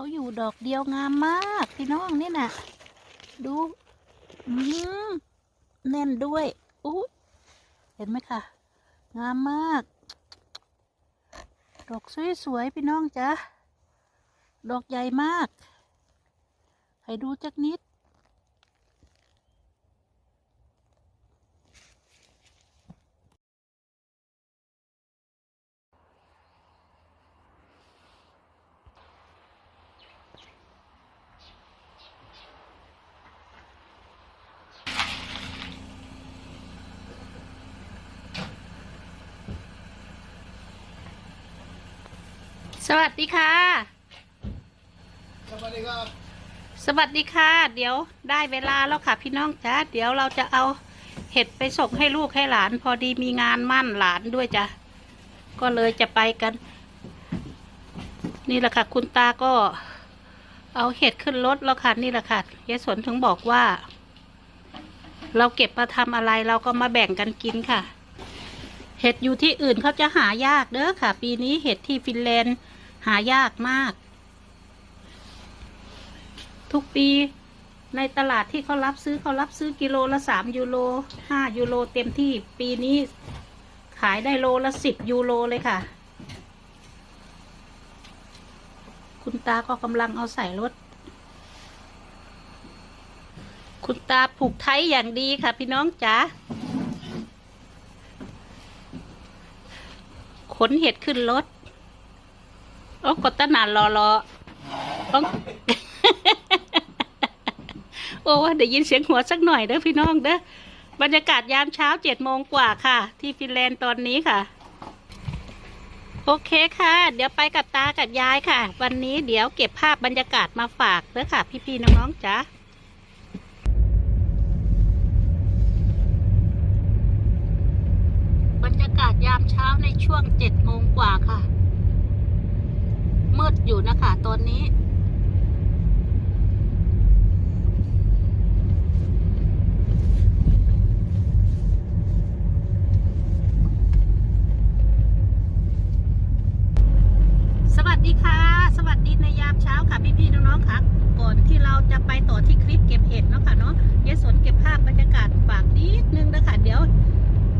เขาอยู่ดอกเดียวงามมากพี่น้องนี่น่ะ ดูอืมแน่นด้วยอู้เห็นไหมคะงามมาก ดอกสวยๆพี่น้องจ้ะดอกใหญ่มาก ให้ดูจักนิด สวัสดีค่ะ สวัสดีครับ สวัสดีค่ะ เดี๋ยวได้เวลาแล้วค่ะ พี่น้องจ้าเดี๋ยวเราจะเอาเห็ดไปส่งให้ลูกให้หลาน พอดีมีงานมั่นหลานด้วยจ้ะก็เลยจะไปกัน นี่แหละค่ะ คุณตาก็ เอาเห็ดขึ้นรถแล้วค่ะนี่แหละค่ะยายสนถึงบอกว่า เราเก็บมาทำอะไรเราก็มาแบ่งกันกินค่ะ เห็ดอยู่ที่อื่นเขาจะหายากเด้อค่ะ ปีนี้เห็ดที่ฟินแลนด์ หายากมาก ทุกปีในตลาดที่เขารับซื้อเขารับซื้อกิโลละสามยูโรห้ายูโรเต็มที่ปีนี้ขายได้โลละสิบยูโรเลยค่ะ คุณตาก็กำลังเอาใส่รถ คุณตาผูกไทยอย่างดีค่ะ พี่น้องจ๋าขนเห็ดขึ้นรถ โอ้กดตะนานรอรอโอ้โอ้ได้ยินเสียงหัวสักหน่อยเด้อพี่น้องเด้อบรรยากาศยามเช้าเจ็ดโมงกว่าค่ะ ที่ฟินแลนด์ตอนนี้ค่ะ โอเคค่ะ เดี๋ยวไปกับตากับยายค่ะ วันนี้เดี๋ยวเก็บภาพบรรยากาศมาฝากเด้อค่ะ พี่ๆน้องๆจ้าบรรยากาศยามเช้าในช่วงเจ็ดโมงกว่าค่ะ มืดอยู่นะคะตอนนี้ สวัสดีค่ะ สวัสดีในยามเช้าค่ะพี่ๆน้องๆค่ะก่อนที่เราจะไปต่อที่คลิปเก็บเห็ดเนาะค่ะเนาะยายสนเก็บภาพบรรยากาศฝากนิดนึงนะคะเดี๋ยว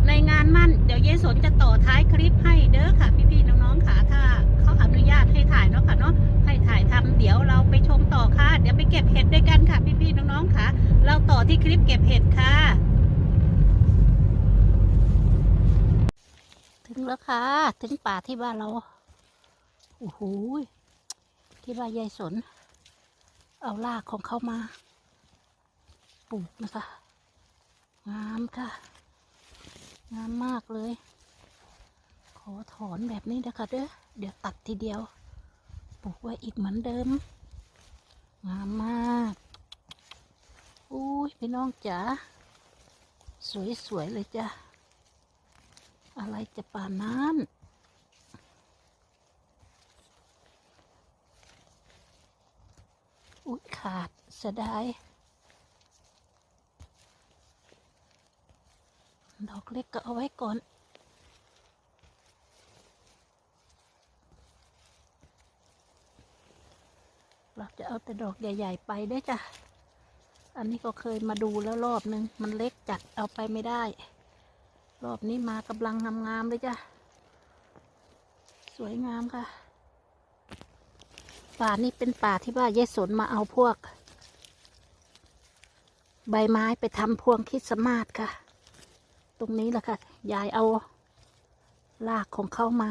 ในงานมั่นเดี๋ยวยายสนจะต่อท้ายคลิปให้เด้อค่ะ เก็บเห็ดด้วยกันค่ะพี่ๆน้องๆค่ะ เราต่อที่คลิปเก็บเห็ดค่ะ ถึงแล้วค่ะ ถึงป่าที่บ้านเราโอ้โหที่ว่านยายสน เอารากของเขามาปลูกนะคะงามค่ะงามมากเลย ขอถอนแบบนี้นะคะเด้อเดี๋ยวตัดทีเดียว ปลูกไว้อีกเหมือนเดิม งามมากอุ้ยพี่น้องจ๋าสวยๆเลยจ้ะ อะไรจะป่านนั้นอุ๊ยขาดเสียดายดอกเล็กก็เอาไว้ก่อน เราจะเอาแต่ดอกใหญ่ ๆ ไปได้จ้ะ อันนี้ก็เคยมาดูแล้วรอบนึง มันเล็กจัดเอาไปไม่ได้ รอบนี้มากำลังงามๆเลยจ้ะ สวยงามค่ะ ป่านี่เป็นป่าที่ว่ายายสนมาเอาพวก ใบไม้ไปทำพวงคิดสมาสค่ะ ตรงนี้แหละค่ะ ยายเอารากของเขามา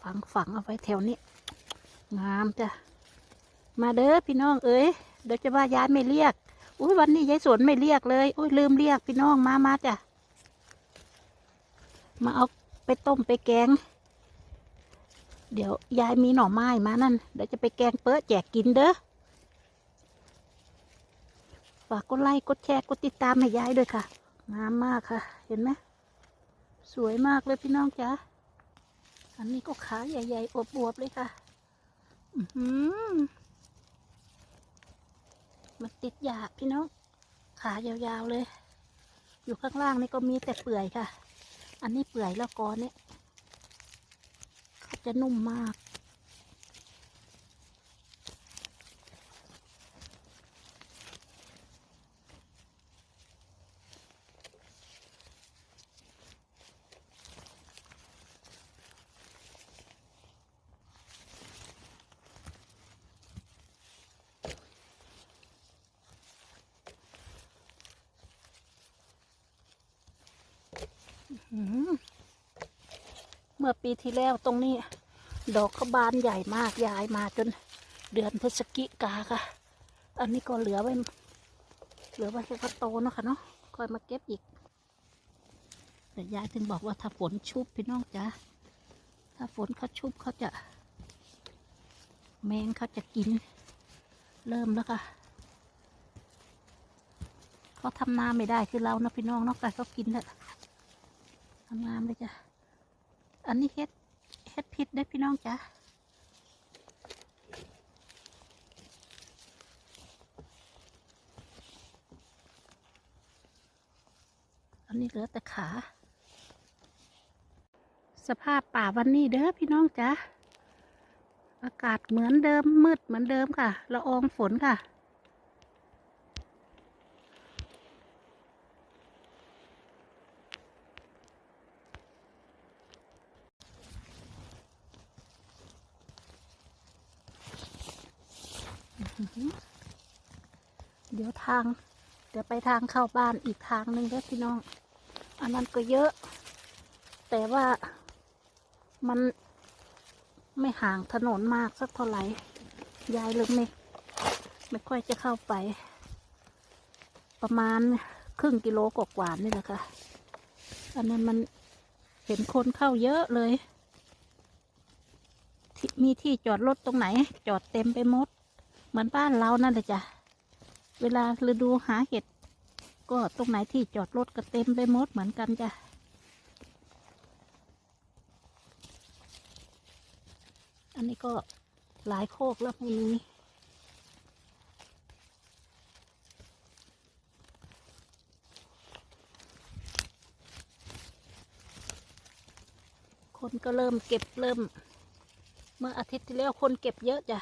ฝังฝังเอาไว้แถวนี้ งามจ้ะ มาเด้อพี่น้องเอ้ยเดี๋ยวจะว่ายายไม่เรียก อุ้ยวันนี้ยายสวนไม่เรียกเลย อุ้ยลืมเรียกพี่น้องมามาจ้ะ มาเอาไปต้มไปแกง เดี๋ยวยายมีหน่อไม้มานั่น เดี๋ยวจะไปแกงเป๊ะแจกกินเด้อ ฝากกดไลค์กดแชร์กดติดตามให้ยายด้วยค่ะ งามมากค่ะ เห็นไหมสวยมากเลยพี่น้องจ๋าอันนี้ก็ขาใหญ่ๆอวบๆเลยค่ะ อือหือ มันติดหยาบพี่น้อง ขายาวๆเลย อยู่ข้างล่างนี่ก็มีแต่เปื่อยค่ะ อันนี้เปื่อยแล้วกอเนี่ยเขาจะนุ่มมาก เมื่อปีที่แล้วตรงนี้ ดอกเขาบานใหญ่มากยายมาจนเดือนพฤศจิกาค่ะ อันนี้ก็เหลือไว้ เหลือไว้แค่ก็โตเนาะค่ะเนาะคอยมาเก็บอีกแต่ยายถึงบอกว่าถ้าฝนชุบพี่น้องจ๋าถ้าฝนเขาชุบเขาจะ แมงเขาจะกิน เริ่มแล้วค่ะเขาทำนาไม่ได้คือเรานะพี่น้องเนอกจากเขากินเถอะ งามเลยจ้ะ อันนี้เฮ็ดเฮ็ดพิษได้พี่น้องจ้ะอันนี้เหลือแต่ขา สภาพป่าวันนี้เด้อพี่น้องจ้ะ อากาศเหมือนเดิมมืดเหมือนเดิมค่ะละอองฝนค่ะ เดี๋ยวทาง เดี๋ยวไปทางเข้าบ้านอีกทางหนึ่งเด้อพี่น้อง อันนั้นก็เยอะ แต่ว่ามันไม่ห่างถนนมากสักเท่าไหร่ ยายเลยไม่ไม่ค่อยจะเข้าไป ประมาณครึ่งกิโลกว่าๆนี่แหละค่ะ อันนั้นมันเห็นคนเข้าเยอะเลย มีที่จอดรถตรงไหน จอดเต็มไปหมด เหมือนบ้านเรานั่นแหละจ้ะ เวลาฤดูหาเห็ด ก็ตรงไหนที่จอดรถก็เต็มไปหมดเหมือนกันจ้ะอันนี้ก็หลายโคกแล้วไม่มีคนก็เริ่มเก็บเริ่ม เมื่ออาทิตย์ที่แล้วคนเก็บเยอะจ้ะ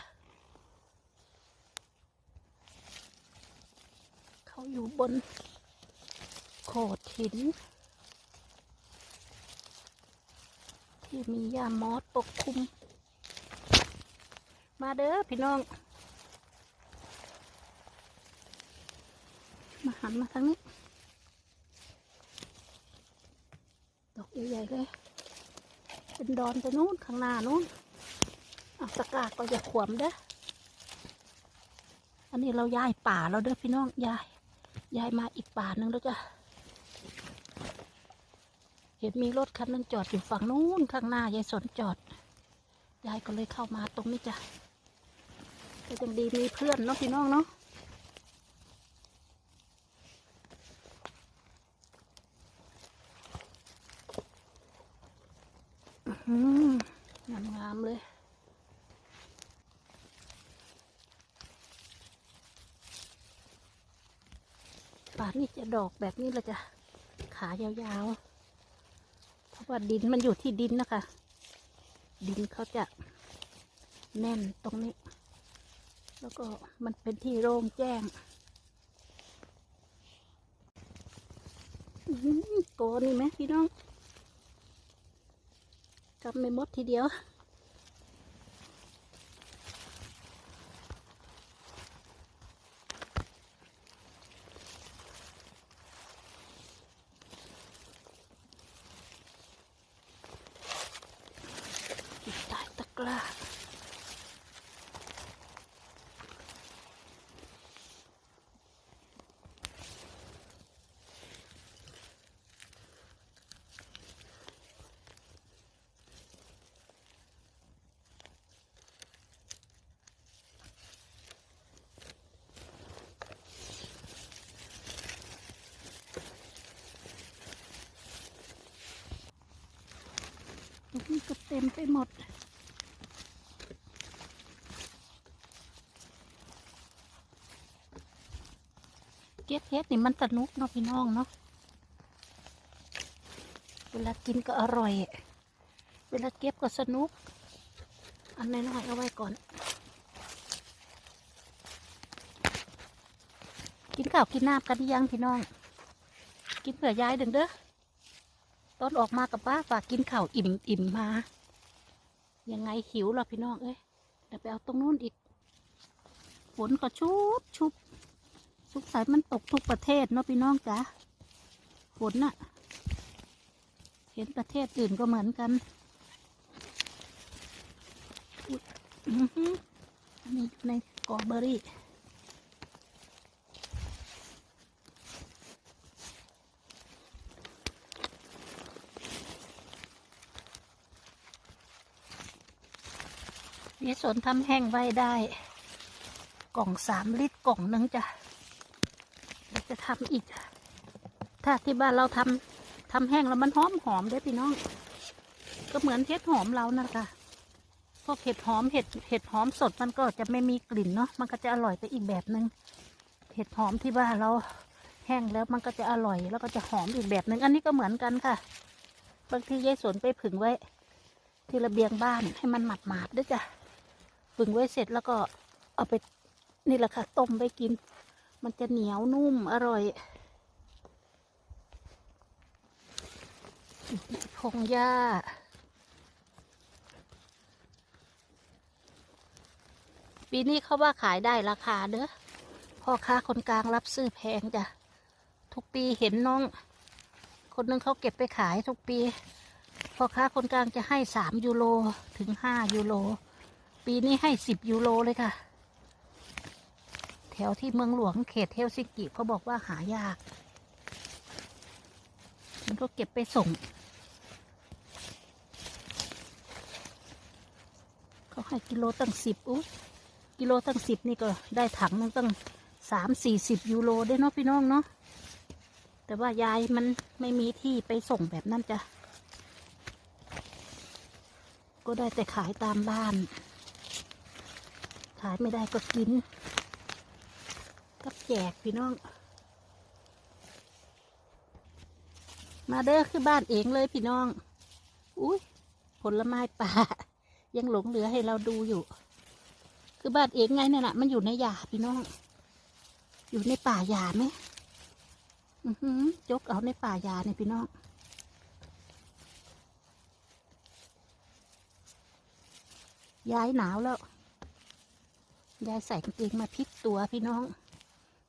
เขา อยู่บนโขดหิน ที่มีหญ้ามอสปกคลุม มาเด้อพี่น้อง มาหันมาทางนี้ ดอกใหญ่ๆเลย เป็นดอนไปนู้นข้างหน้านู้นเอาตะกร้าก็อย่าขวมเด้ออันนี้เราย้ายป่าเราเด้อพี่น้องย้าย ยายมาอีกป่าหนึ่งแล้วจ้ะ เห็นมีรถคันนึงจอดอยู่ฝั่งนู้นข้างหน้ายายสนจอด ยายก็เลยเข้ามาตรงนี้จ้ะก็ยังดีมีเพื่อนเนาะพี่น้องเนาะอื้อหืองามๆเลย ป่านนี้จะดอกแบบนี้เลยจ้ะขายาวๆ เพราะว่าดินมันอยู่ที่ดินนะคะ ดินเขาจะแน่นตรงนี้ แล้วก็มันเป็นที่โล่งแจ้งโกนี่ไหมพี่น้องกำไม่มดทีเดียว อยู่ใต้ตะ กร้าตรงนี้ก็เต็มไปหมด เก็บเฮ็ดนี่มันสนุกเนาะพี่น้องเนาะเวลากินก็อร่อย เวลาเก็บก็สนุก อันน้อยๆเอาไว้ก่อน กินข้าวกินน้ำกันยังพี่น้อง กินเผื่อยายเดึงเด้อตอนออกมากับป้าฝากกินข้าวอิ่มอิ่มมา ยังไงหิวล่ะพี่น้องเอ้ยเดี๋ยวไปเอาตรงนู้นอีกฝนก็ชุบชุบ สงสัยมันตกทุกประเทศเนาะพี่น้องจ๋าฝนน่ะ เห็นประเทศอื่นก็เหมือนกันอุ๊ยอื้อหืออันนี้ในกอเบอรี่เยสนทำแห้งไว้ได้ กล่องสามลิตรกล่องนึงจ้ะ จะทำอีก ถ้าที่บ้านเราทำทำแห้งแล้วมันหอมหอมได้พี่น้อง ก็เหมือนเห็ดหอมเรานั่นค่ะพวกเห็ดหอมเห็ดเห็ดหอมสดมันก็จะไม่มีกลิ่นเนาะมันก็จะอร่อยไปอีกแบบหนึง่งเห็ดหอมที่บ้านเราแห้งแล้วมันก็จะอร่อยแล้วก็จะหอมอีกแบบหนึ่งอันนี้ก็เหมือนกันค่ะบางทียายสนไปผึ่งไว้ ที่ระเบียงบ้านให้มันหมาดหมาดๆด้วยจ้ะผึ่งไว้เสร็จแล้วก็เอาไปนี่แหละค่ะต้มไปกิน มันจะเหนียวนุ่มอร่อยพงหญ้าปีนี้เขาว่าขายได้ราคาเด้อพ่อค้าคนกลางรับซื้อแพงจ้ะ ทุกปีเห็นน้อง คนหนึงเขาเก็บไปขายทุกปี พ่อค้าคนกลางจะให้สามยูโรถึงห้ายูโร ปีนี้ให้สิบยูโรเลยค่ะ แถวที่เมืองหลวงเขตเฮลซิงกิเขาบอกว่าหายาก มันก็เก็บไปส่ง เขาให้กิโลตั้งสิบอุ้กิโลตั้งสิบนี่ก็ได้ถังนึงตั้งสามสี่สิบยูโรได้เนาะพี่น้องเนาะแต่ว่ายายมันไม่มีที่ไปส่งแบบนั้นจ้ะ ก็ได้แต่ขายตามบ้าน ขายไม่ได้ก็กิน กับแจกพี่น้อง มาเด้อคือบ้านเองเลยพี่น้อง อุ้ยผลไม้ป่า ยังหลงเหลือให้เราดูอยู่ คือบ้านเองไงเนี่ยนะมันอยู่ในหยาพี่น้อง อยู่ในป่าหยาไหมอือหือยกเอาในป่าหยาเนี่ยพี่น้องยายหนาวแล้ว ยายใส่กางเกงมาพลิกตัวพี่น้อง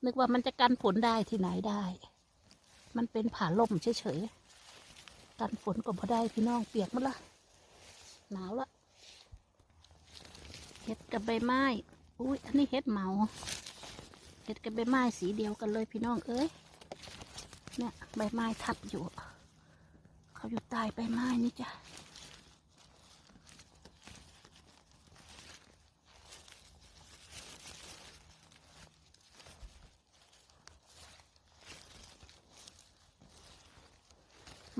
นึกว่ามันจะกันฝนได้ที่ไหนได้ มันเป็นผ่าล่มเฉยๆ กันฝนก็พอได้พี่น้องเปียกหมดละ หนาวละเห็ดกับใบไม้ อุ้ยอันนี้เห็ดเหมา เห็ดกับใบไม้สีเดียวกันเลยพี่น้องเอ้ย เนี่ยใบไม้ทับอยู่ เขาอยู่ใต้ใบไม้นี่จ้ะ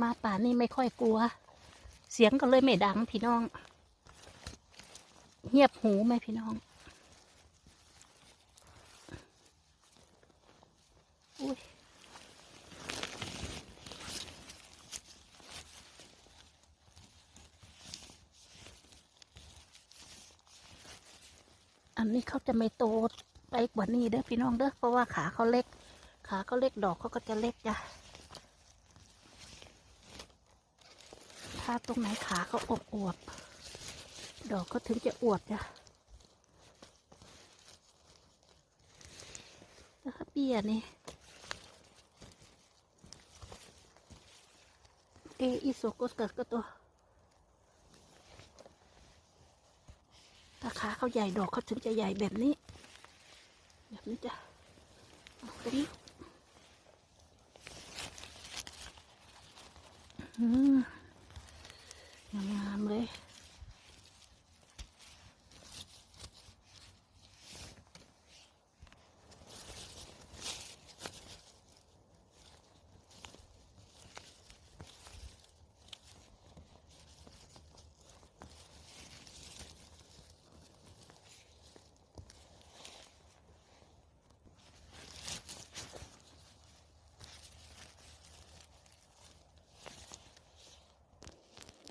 มาป่านนี้ไม่ค่อยกลัว เสียงก็เลยไม่ดังพี่น้อง เงียบหูไหมพี่น้อง อุ้ยอันนี้เขาจะไม่โตไปกว่านี้เด้อพี่น้องเด้อเพราะว่าขาเขาเล็ก ขาเขาเล็กดอกเขาก็จะเล็กจ้ะ ถ้าตรงไหนขาเขาอบอวบๆดอกก็ถึงจะอวบจ้ะแล้วก็เบี้ยนี่เออิโซโกสกัก็ตัวถ้าขาเขาใหญ่ดอกเขาถึงจะใหญ่แบบนี้ แบบนี้จ้ะตรงนี้อืม งามๆเลย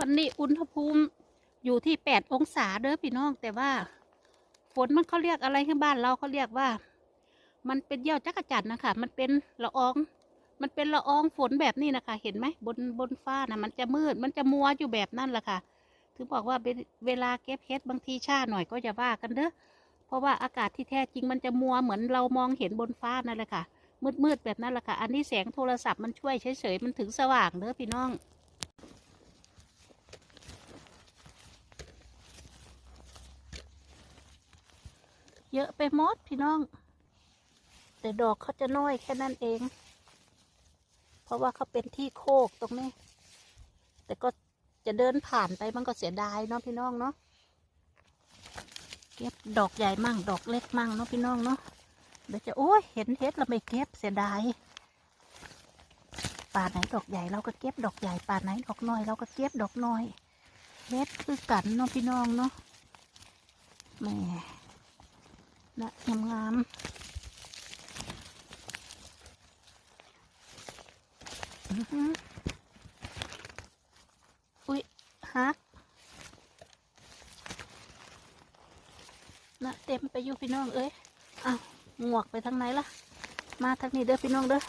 วันนี้อุณหภูมิอยู่ที่แปดองศาเด้อพี่น้อง แต่ว่าฝนมันเขาเรียกอะไรที่บ้านเราเขาเรียกว่า มันเป็นเยี่ยวจักรจันทร์นะคะ มันเป็นละออง มันเป็นละอองฝนแบบนี้นะคะ เห็นไหมบนบนฟ้านะมันจะมืด มันจะมัวอยู่แบบนั่นแหละค่ะ ถึงบอกว่าเวลาเก็บเฮ็ดบางทีชาหน่อยก็จะว่ากันเด้อ เพราะว่าอากาศที่แท้จริงมันจะมัวเหมือนเรามองเห็นบนฟ้านั่นแหละค่ะ มืดๆแบบนั้นแหละค่ะ อันนี้แสงโทรศัพท์มันช่วยเฉยๆ มันถึงสว่างเด้อพี่น้อง เยอะไปหมดพี่น้อง แต่ดอกเขาจะน้อยแค่นั้นเอง เพราะว่าเขาเป็นที่โคกตรงนี้ แต่ก็จะเดินผ่านไปมันก็เสียดายเนาะพี่น้องเนาะเก็บดอกใหญ่มั่งดอกเล็กมั่งเนาะพี่น้องเนาะเดี๋ยวจะโอ้ยเห็นเห็ดเราไม่เก็บเสียดายป่าไหนดอกใหญ่เราก็เก็บดอกใหญ่ป่าไหนดอกน้อยเราก็เก็บดอกน้อยเฮ็ดคือกันเนาะพี่น้องเนาะแห ม่นะงามงามๆอื้อหืออุ้ยฮักนะเต็มไปอยู่พี่น้องเอ้ยอ้าวงวกไปทางไหนล่ะ มาทางนี้เด้อพี่น้องเด้อ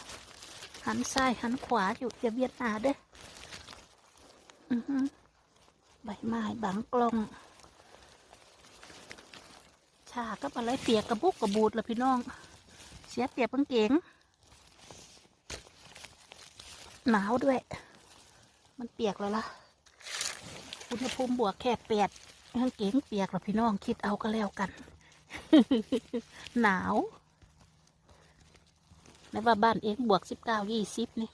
หันซ้ายหันขวาอยู่อย่าเบียดหนาเด้อ อือหือใบไม้บังกลอง ชากับอะไรเปียกกระบุกกระบูดละพี่น้อง เสียเปียบกางเกงหนาวด้วย มันเปียกแล้วล่ะอุณหภูมิบวกแค่แปดกางเกงเปียกละพี่น้องคิดเอาก็แล้วกัน หนาวในว่าบ้านเองบวกสิบเก้ายี่สิบนี่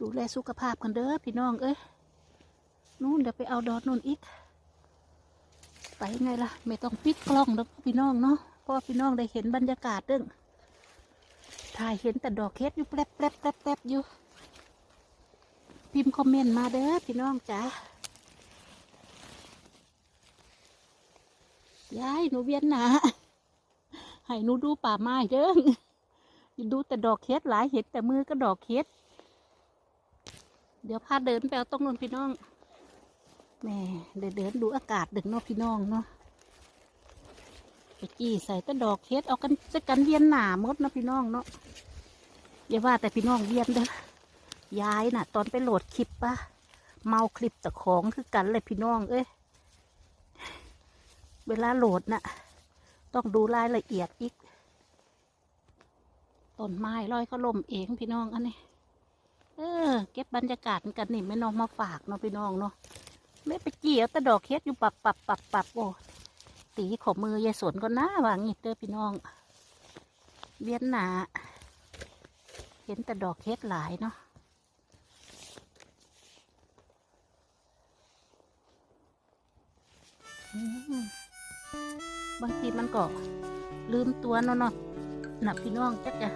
ดูแลสุขภาพกันเด้อพี่น้องเอ้ยนู่นเดี๋ยวไปเอาดอดนู่นอีก ไปไงล่ะ ไม่ต้องปิดกล้องแล้วพี่น้องเนาะเพราะพี่น้องได้เห็นบรรยากาศเด้งถ่ายเห็นแต่ดอกเฮ็ดอยู่แป๊บแป๊บแป๊บแป๊บอยู่ พิมพ์คอมเมนต์มาเด้อพี่น้องจ้ายายหนูเวียนหนาให้หนูดูป่าไม้เด้อดูแต่ดอกเฮ็ดหลายเห็นแต่มือก็ดอกเฮ็ดเดี๋ยวพาเดินไปเอาตรงนู้นพี่น้อง แม่เดินเดินดูอากาศดึกเนาะพี่น้องเนาะไปจี้ใส่ต่ดอกเฮ็ดเอากันจะกันเวียนหนามดนะพี่น้องเนาะอย่าว่าแต่พี่น้องเวียนเด้อยายน่ะ ตอนไปโหลดคลิปปะเมาคลิปจากของคือกันเลยพี่น้อง เอ้ยเวลาโหลดน่ะ ต้องดูรายละเอียดอีกต้นไม้ลอยเขาล่มเองพี่น้องอันนี้ เออ เก็บบรรยากาศกันนี่ไม่น้องมาฝากเนาะพี่น้องเนาะ ไม่ไปเกี่ยวแต่ดอกเฮ็ดอยู่ปับปับปับปับโอ้ตีขอมือยายสวนก็น่าวางงิดเด้อพี่น้องเวียนหนาเห็นแต่ดอกเฮ็ดหลายเนาะบางทีมันก็ลืมตัวเนาะเนาะหน่ะพี่น้องจักจะ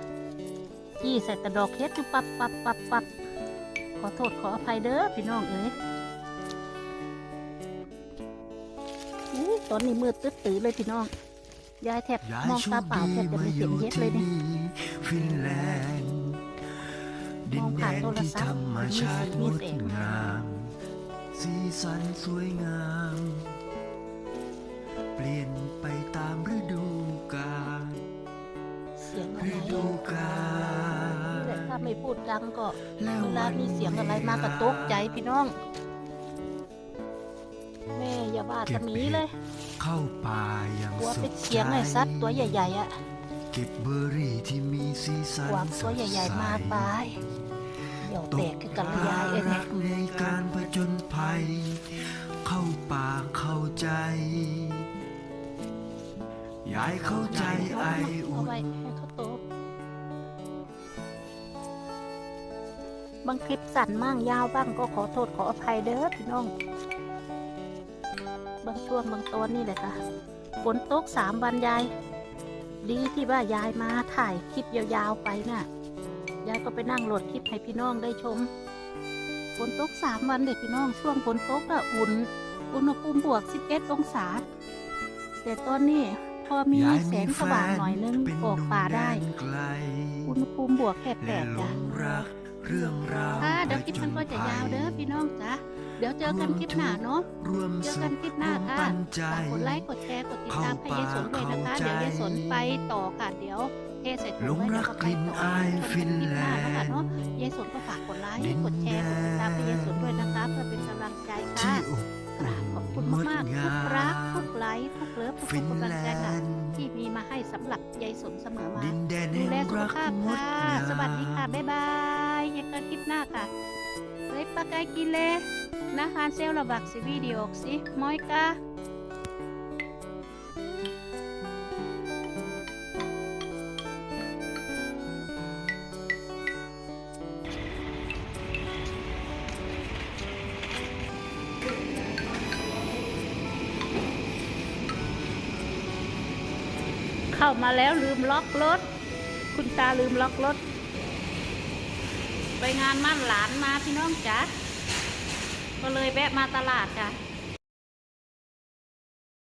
จี้ใส่แต่ดอกเฮ็ดอยู่ปับปับปับปับขอโทษขออภัยเด้อพี่น้องเอ๋ย ตอนนี้มืดตึ๊ดตื้อเลยพี่น้องยายแทบย้ายมองโชตาคเปล่าดีแทบจะมาไม่อเห็นยู่เฮ็ดเลยที่เนี่ยนี่ฟินแลนด์ดินแดนที่ธรรมชาติงดงามสีสันสวยงาม เปลี่ยนไปตามฤดูกาลเสียงอะไรฤดูกานี่แหละลถ้าไม่พูดดังก็และเวลาวันมีเสียงอะไรมากระตกใจพี่น้องแม่ อย่าว่าแตะมีเลยเข้าป่าอย่างกลัวสุเป็นขเสียงไอ้สัตว์ตัวใหญ่ๆอะเก็บเบอร์รี่ที่มีสีสันกวางตัวใหญ่ๆมาตายเดี๋ยวแตกคือกันละยายเองรักในการผจญภัย เข้าป่าเข้าใจ ยายเข้าใจไอเอาอุ่นไว้ให้เขาโตบางคลิปสั้นมั่งยาวบ้างก็ขอโทษขออภัยเด้อพี่น้อง บางช่วงบางตอนนี่แหละค่ะฝนตกสามวันยาย ดีที่ว่ายายมาถ่ายคลิปยาวๆไปน่ะยายก็ไปนั่งโหลดคลิปให้พี่น้องได้ชมฝนตกสามวันเด็กพี่น้องช่วงฝนตกอะอุ่น อุณหภูมิบวก11องศา แต่ตอนนี้พอมียายแสมีงสแฟว่างนหน่อยนึงเป็นออกหนุ่มป่าแดได้นไกลอุณหภูมิบวกแค่แปและดหลจ้ะงรักเรื่องราวค่ะเดี๋ยวคลิปมันก็จะยาวเด้อพี่น้องจ้ะ เดี๋ยวเจอกันคลิปหน้าเนาะ เจอกันคลิปหน้าค่ะฝากกดไลค์ กดแชร์ กดติดตามให้ยายสนด้วยนะคะ เดี๋ยวยายสนไปต่อค่ะ เดี๋ยวเทใส่ถุหลงงไว้รัแล้วกก็ไปลิ่นต่อจอฟิกันคลิปหน้าแล้วค่ะเนาะยายสนก็ฝากกดไลค์ กดแชร์ กดติดตามให้ยายสนด้วยนะคะ เพื่อเป็นกำลังใจค่ะกราบขอบคุณมากๆทุกรัก ทุกไลค์ ทุกเลิฟ ทุกฟินกำลังใจค่ะที่มีมาให้สำหรับยายสนเสมอมาดูแลสุขภาพค่ะงาสวัสดีค่ะ บ๊ายบายเจอกันคลิปหน้าค่ะเฮ้ Nahhan sel labak si video si Moika. Khao mà léo l ื m lóc lốt. คุณตาลืมล็อกรถ ไปงานมั่นหลานมาพี่น้องจ๋า ก็เลยแวะมาตลาดค่ะ